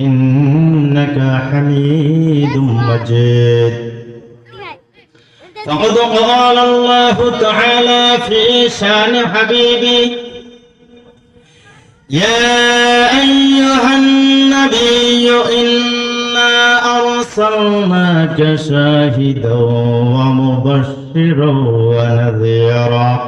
إنك حميد مجيد. فقد قال الله تعالى في شأن حبيبي يا أيها النبي إنا أرسلناك شاهدا ومبشرا ونذيرا.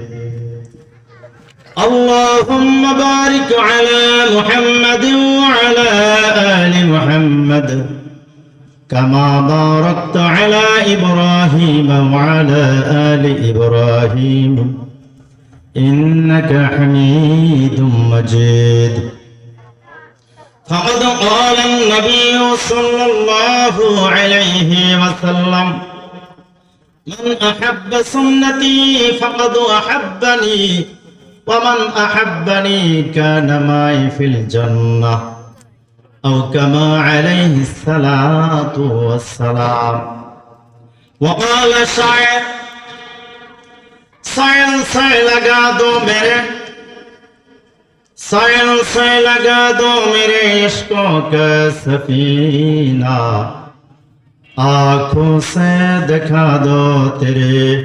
اللهم بارك على محمد وعلى آل محمد كما باركت على إبراهيم وعلى آل إبراهيم. إنك حميد مجيد. فقد قال النبي صلى الله عليه وسلم من أحب سنتي فقد أحبني ومن أحبني كان معي في الجنة أو كما عليه الصلاة والسلام. وقال شعر سائل سائل لگا دو میرے سائل سے لگا دو میرے عشقوں کا سفینہ۔ آنکھوں سے دکھا دو تیرے۔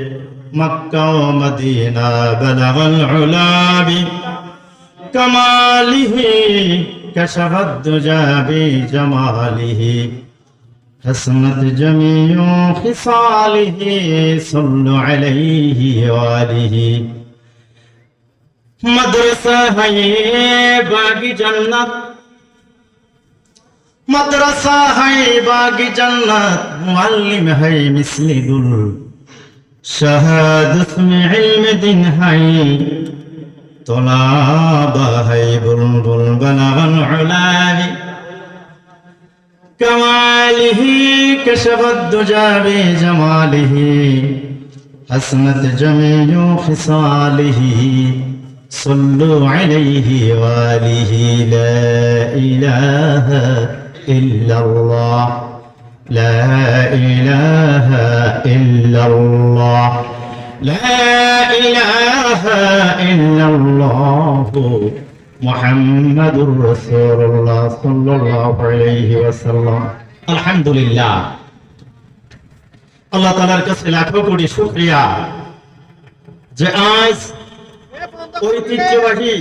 مكة ومدينة بلغ العلا بكماله كشف الدجى بجماله حسنت جميع خصاله صل عليه وآله مدرسة هي باغ جنة मदरसा هي باغ जन्नत معلم هي مثل دل میں علم دن ہے طلابہ ہے بلبل بلغ العلابی كماله كشف الدجى بجماله. حسنت جميع خصاله. صلوا عليه وآله لا إله إلا الله. لا إله إلا الله لا إله إلا الله محمد رسول الله صلى الله عليه وسلم الحمد لله আল্লাহ তালার কাছে লাখো কোটি শুক্রিয়া যে আজ ঐতিহ্যবাহী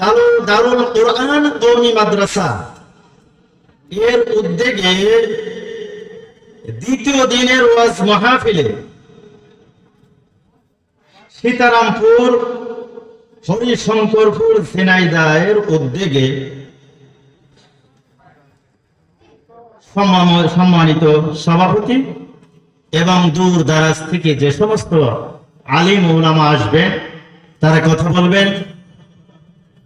দারুল দারুল কোরআন কৌমি মাদ্রাসা এর উদ্যোগে দ্বিতীয় দিনের ওয়াজ মাহফিলে সীতারামপুর, হরিশঙ্করপুর ঝিনাইদায়ের উদ্যোগে সম্মানিত সভাপতি এবং দূর দারাজ থেকে যে সমস্ত আলিম ওলামা আসবেন, তারা কথা বলবেন।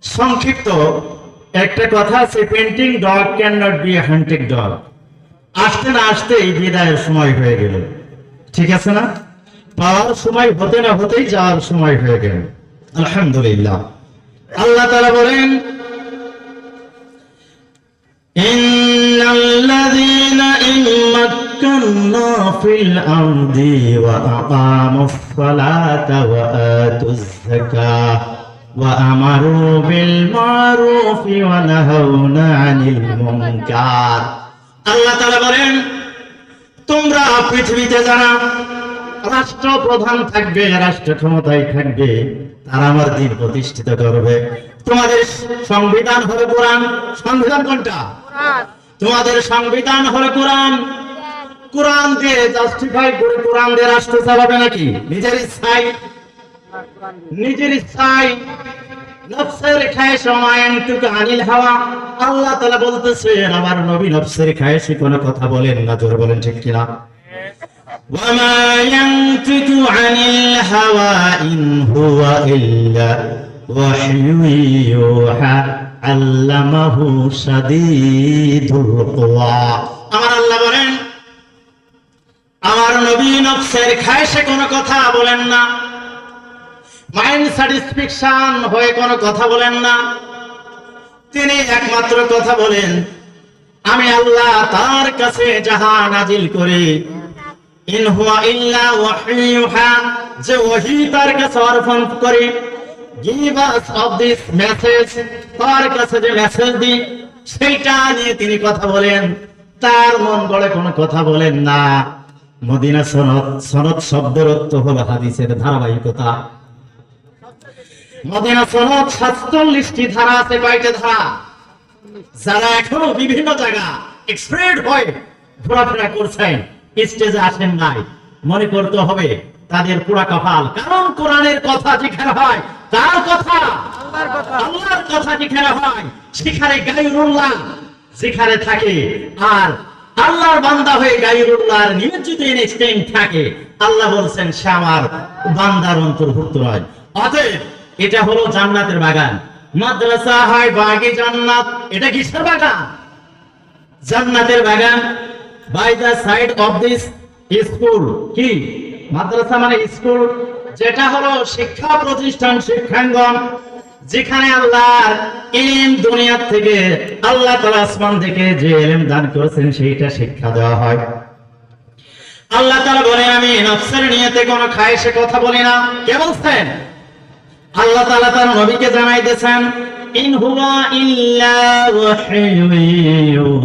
সংক্ষিপ্ত একটা কথা আছে painting dog can not be hunting dog আসতে না আসতেই বিদায়ের সময় হয়ে গেল ঠিক আছে না পাওয়ার সময় হতে না হতেই যাওয়ার সময় হয়ে গেল আলহামদুলিল্লাহ আল্লাহ তারা বলেন إن الذين إن مكنا في الأرض وأقاموا الصلاة وآتوا الزكاة وأمروا بالمعروف ونهون عن المنكر আল্লাহ তাআলা বলেন তোমরা পৃথিবীতে যারা রাষ্ট্র প্রধান থাকবে রাষ্ট্র ক্ষমতায় থাকবে তারা আমার দিন প্রতিষ্ঠিত করবে। তোমাদের সংবিধান হবে কোরআন। সংবিধান কোনটা? তোমাদের সংবিধান হলো কোরআন। কোরআন দিয়ে জাস্টিফাই করে কোরআন দিয়ে রাষ্ট্র চালাবে নাকি? নিজের ইচ্ছায়। নিজের ইচ্ছায়। নফসের খায় সমায়ন টুকু আনিল হাওয়া আল্লাহ তালা বলতেছেন আমার নবী নফসের খায় সে কোনো কথা বলেন না জোর বলেন ঠিক কিনা وما ينطق عن الهوى إن هو إلا وحي يوحى علمه شديد القوى আমার আল্লাহ বলেন আমার নবী নফসের খায়সে কোনো কথা বলেন না মাইন্ড স্যাটিসফ্যাকশন হয়ে কোনো কথা বলেন না। তিনি একমাত্র কথা বলেন, আমি আল্লাহ তার কাছে যাহা নাজিল করি, ইন হুয়া ইল্লা ওয়াহিয়ুহা, যে ওহী তার কাছে অর্পণ করি। Give us of this message তার কাছে যে মেসেজ দিই, সেইটা নিয়ে তিনি কথা বলেন। তার মন গড়ে কোনো কথা বলেন না। মদিনা সনদ সনদ শব্দের অর্থ হলো হাদিসের ধারাবাহিকতা। মদিনা সনদ সাতচল্লিশটি ধারা আছে কয়টা ধারা? যারা এখনও বিভিন্ন জায়গা এক্সপ্রেড হয়ে ঘোরাফেরা করছেন স্টেজে আসেন নাই মনে করতে হবে তাদের পুরা কপাল। কারণ কোরআনের কথা যেখানে হয় তার কথা আল্লাহর কথা। যেখানে হয় সেখানে গায়রুল্লাহ যেখানে থাকে। আর আল্লাহর বান্দা হয়ে গায়রুল্লাহর নিয়োজিত ইনস্টিংক্ট থাকে। আল্লাহ বলছেন সে আমার বান্দার অন্তর্ভুক্ত নয়। অতএব এটা হলো জান্নাতের বাগান। মাদ্রাসা হয় বাগে জান্নাত। এটা কিসের বাগান? জান্নাতের বাগান by the side of this school কি? মাদ্রাসা মানে স্কুল যেটা হলো শিক্ষা প্রতিষ্ঠান, শিক্ষাঙ্গন, যেখানে আল্লাহর ইলম দুনিয়ার থেকে আল্লাহ তাআলা আসমান থেকে যে ইলম দান করেছেন, সেইটা শিক্ষা দেওয়া হয়। আল্লাহ তাআলা বলে আমি নফসের নিয়তে কোনো খায়েশে কথা বলি না। কে বলছেন? আল্লাহ তাআলা তার নবীকে জানাই দিয়েছেন ইন হুয়া ইল্লা ওয়াহিয়ুন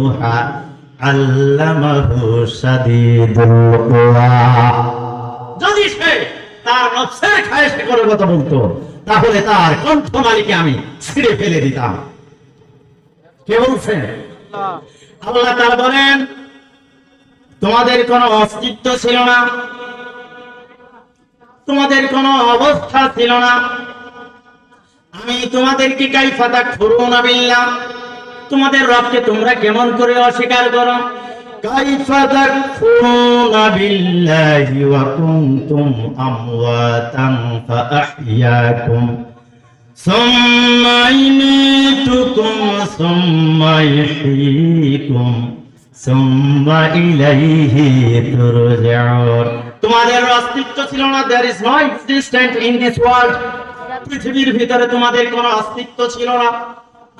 আল্লামাহু শাদীদুল কুওয়া যদি সে তার নফসের খায়েশে করে কথা বলতো, তাহলে তার কণ্ঠনালীকে আমি ছিঁড়ে ফেলে দিতাম। কে বলছেন আল্লাহ তাআলা বলেন, তোমাদের কোনো অস্তিত্ব ছিল না। তোমাদের কোনো অবস্থা ছিল না। আমি তোমাদেরকে কাইফাতা করুন বিল্লাহ তোমাদের রবকে তোমরা কেমন করে অস্বীকার করো? কাইফাতা করুন বিল্লাহি ওয়া কুনতুম আমওয়াতান ফাআহইয়াকুম। তোমাদের অস্তিত্ব ছিল না there is no existent in this world পৃথিবীর ভিতরে তোমাদের কোনো অস্তিত্ব ছিল না।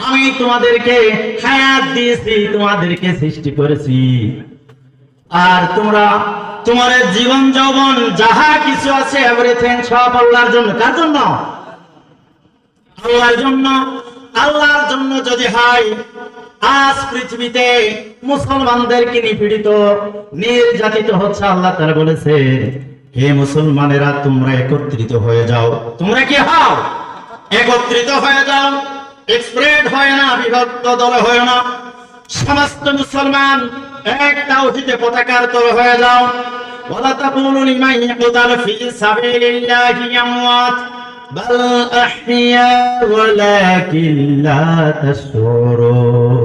আমি তোমাদেরকে হায়াত দিয়েছি, তোমাদেরকে সৃষ্টি করেছি। আর তোমরা তোমাদের জীবন যৌবন যাহা কিছু আছে এভরিথিং সব আল্লাহর জন্য। কার জন্য? আল্লাহর জন্য। আল্লাহর জন্য যদি হয়, আজ পৃথিবীতে মুসলমানদেরকে নিপীড়িত, নির্যাতিত হচ্ছে আল্লাহ তারা বলেছে। হে মুসলমানেরা তোমরা একত্রিত হয়ে যাও। তোমরা কি হও? একত্রিত হয়ে যাও। এক্সপ্রেড হয় না বিভক্ত দলে হয় না। সমস্ত মুসলমান এক তাওহীদে পতাকার তলে হয়ে যাও। ফি সাবিলিল্লাহি আমওয়াত। বাল আহইয়া ওয়ালাকিন লা তাশউরুন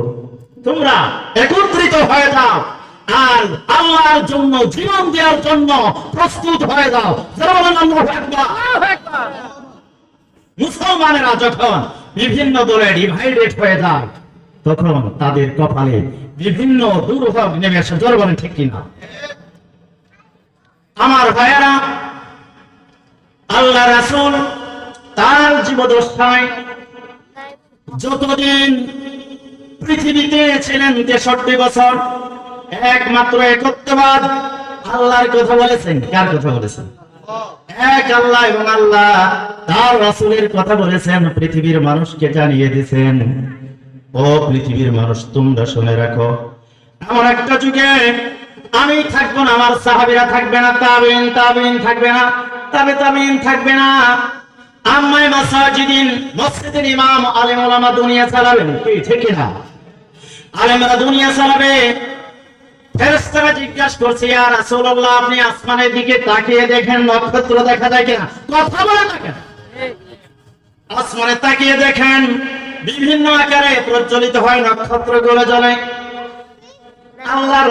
তোমরা একত্রিত হয়ে যাও। আর আল্লাহর জন্য জীবন দেওয়ার জন্য প্রস্তুত হয়ে যাও। মুসলমানেরা যখন বিভিন্ন দলে ডিভাইডেড হয়ে যায় তখন তাদের কপালে বিভিন্ন দুর্ভোগ নেমে আসে। জোর বলেন ঠিক কিনা? আমার ভাইয়েরা আল্লাহ রাসূল তার জীবদশায় যতদিন পৃথিবীতে ছিলেন তেষট্টি বছর একমাত্র একত্ববাদ আল্লাহর কথা বলেছেন। কার কথা বলেছেন? এক আল্লাহ এবং আল্লাহ তার রাসূলের কথা বলেছেন, পৃথিবীর মানুষকে জানিয়ে দিয়েছেন। ও পৃথিবীর মানুষ, তোমরা শুনে রাখো। এমন একটা যুগে আমি থাকব না, আমার সাহাবিরা থাকবে না তাবিন তাবিন থাকবে না, তাবে তাবিন থাকবে না। আম্মাই মাসাজিদিন, মসজিদের ইমাম আলেম ওলামা দুনিয়া চালাবেন ঠিক না। আলেমরা দুনিয়া চালাবে আল্লাহ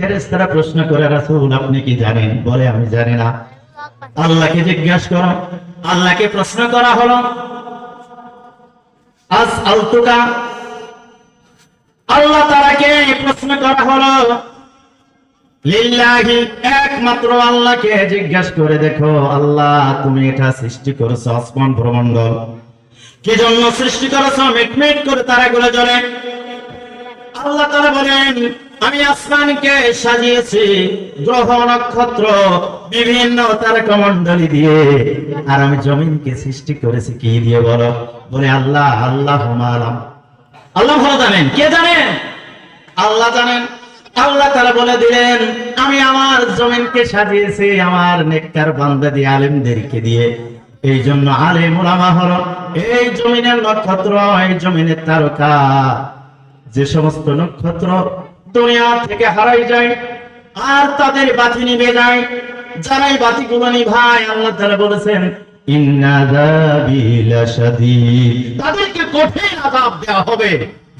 ফেরেশতারা প্রশ্ন করে, রাসূল, আপনি কি জানেন? বলে, আমি জানি না। আল্লাহকে জিজ্ঞাসা করো। আল্লাহকে প্রশ্ন করা হলো। আজ আলতুকা আল্লাহ তারাকে প্রশ্ন করা হলো, লিল্লাহি, একমাত্র আল্লাহকে জিজ্ঞাসা করে দেখো, আল্লাহ তুমি এটা সৃষ্টি করেছ, আসমান ভ্রমণ্ডল। কি জন্য সৃষ্টি করেছ? মিটমিট করে তারাগুলো জ্বলে আল্লাহ তারা বলেন, আমি আসমানকে সাজিয়েছি, গ্রহ, নক্ষত্র, বিভিন্ন তারকামণ্ডলী দিয়ে, আর আমি জমিনকে সৃষ্টি করেছি, কি দিয়ে বলো? বলে, আল্লাহ আল্লাহ আলাম আল্লাহ ভালো জানেন। কে জানেন? আল্লাহ জানেন। আল্লাহ তারা বলে দিলেন, আমি আমার জমিনকে সাজিয়েছি, আমার নেককার বান্দা দিয়ে আলেমদেরকে দিয়ে। এই জন্য আলেম ওলামা হলো। এই জমিনের নক্ষত্র, এই জমিনের তারকা। যে সমস্ত নক্ষত্র দুনিয়া থেকে হারাই যায়, আর তাদের বাতি নিভে যায় যারা এই বাতিগুলো নিভায়, আল্লাহ তারা বলেছেন। তাদেরকে কঠিন আযাব দেওয়া হবে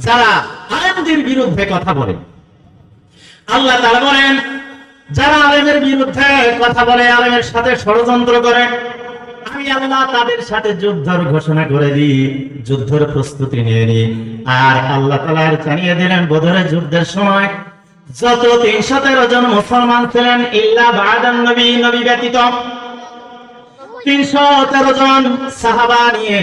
যারা আলেমদের বিরুদ্ধে কথা বলে। আল্লাহ তাআলা বলেন, যারা আলেমের বিরুদ্ধে কথা বলে, আলেমের সাথে ষড়যন্ত্র করে যুদ্ধের ঘোষণা করে দিই, যুদ্ধের প্রস্তুতি নিয়ে নি আর আল্লাহ তালার জানিয়ে দিলেন, বদরের যুদ্ধের সময় যত তিনশো তেরো জন মুসলমান ছিলেন, ইল্লা নবী নবী ব্যতীত তিনশো তেরো জন সাহাবা নিয়ে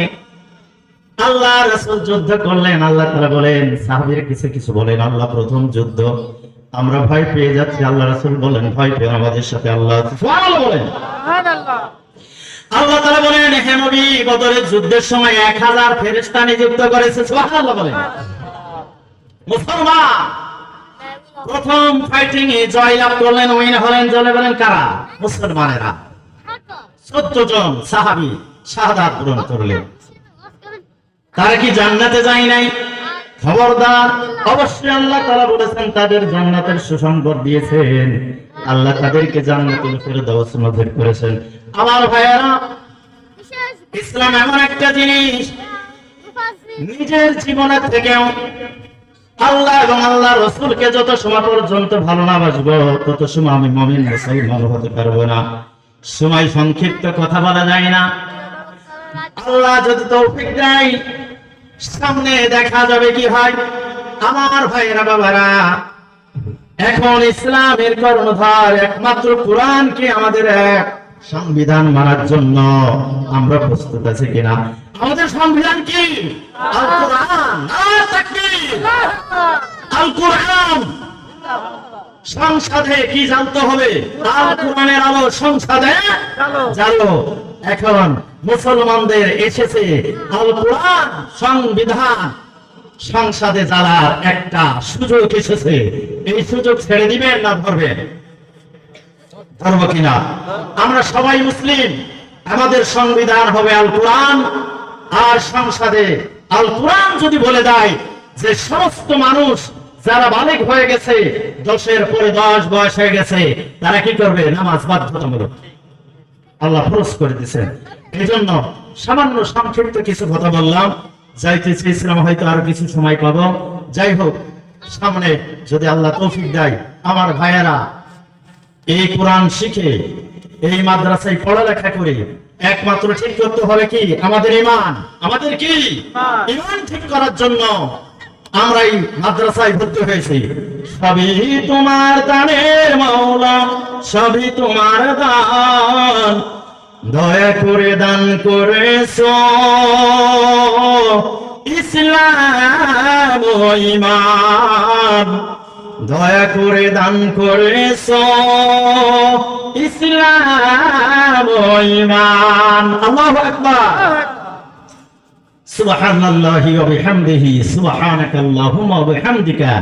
আল্লাহ রাসূল যুদ্ধ করলেন। আল্লাহ তাআলা বলেন সাহাবীর কিছু কিছু বলেন। আল্লাহ প্রথম যুদ্ধ। আমরা ভয় পেয়ে যাচ্ছি। আল্লাহ রাসূল বলেন ভয় পেয়ে আমাদের সাথে আল্লাহ বলেন। আল্লাহ তাআলা বলেন হে নবী বদরের যুদ্ধের সময় 1000 ফেরেশতা নিযুক্ত করেছে। সুবহানাল্লাহ বলেন। মুসলমান প্রথম ফাইটিং এ জয়লাভ করলেন উইন হলেন জলে বলেন কারা? মুসলমানেরা। 14 জন সাহাবী শাহাদাত পূরণ করলেন। তারা কি জান্নাতে যায় নাই? খবরদার, অবশ্যই আল্লাহ তারা বলেছেন, তাদের জান্নাতের সুসংবাদ দিয়েছেন। আল্লাহ তাদেরকে জান্নাতুল ফেরদাউস নজর করেছেন। আমার ভাইয়ারা, ইসলাম এমন একটা জিনিস, নিজের জীবনের থেকেও আল্লাহ এবং আল্লাহ রসুলকে যত সময় পর্যন্ত ভালো না বাসবো, তত সময় আমি মমিন, মুসলমান হতে পারব না। সময় সংক্ষিপ্ত কথা বলা যায় না। আল্লাহ যদি তৌফিক দেয়, সামনে দেখা যাবে কি হয়? আমার ভাইয়েরা, বাবারা, এখন ইসলামের কর্ণধার একমাত্র কোরআনকে আমাদের এক সংবিধান মানার জন্য আমরা প্রস্তুত আছি কিনা? আমাদের সংবিধান কি? আল কোরআন আল কোরআন সংসদে কি জানতে হবে? আল কোরআনের আলো সংসদে জানো। এখন মুসলমানদের এসেছে আল কোরআন সংবিধান। সংসদে জ্বালার একটা সুযোগ এসেছে। এই সুযোগ ছেড়ে দিবেন না ধরবেন? ধরবো কিনা? আমরা সবাই মুসলিম। আমাদের সংবিধান হবে আল কোরআন। আর সংসদে আল কোরআন যদি বলে দেয় যে সমস্ত মানুষ যারা বালিক হয়ে গেছে দশের পরে দশ বয়স হয়ে গেছে তারা কি করবে? নামাজ বাধ্যতামূলক। আল্লাহ ফরজ করে দিয়েছেন। এই জন্য সামান্য সংক্ষিপ্ত কিছু কথা বললাম। যাইতে চেয়েছিলাম হয়তো আরও কিছু সময় পাবো। যাই হোক সামনে যদি আল্লাহ তৌফিক দেয় আমার ভাইয়েরা এই কোরআন শিখে এই মাদ্রাসায় পড়ালেখা করে একমাত্র ঠিক করতে হবে কি? আমাদের ইমান। আমাদের কি? ইমান ঠিক করার জন্য আমরা এই মাদ্রাসায় ভর্তি হয়েছি। সবই তোমার দানের মাওলা, সবই তোমার দান। দয়া করে দান করেছ। ইসলাম দয়া করে দান করেছ। ইসলাম আল্লাহু আকবার। সুবহানাল্লাহি ওয়া বিহামদিহি সুবহানাকাল্লাহুম্মা ওয়া বিহামদিকা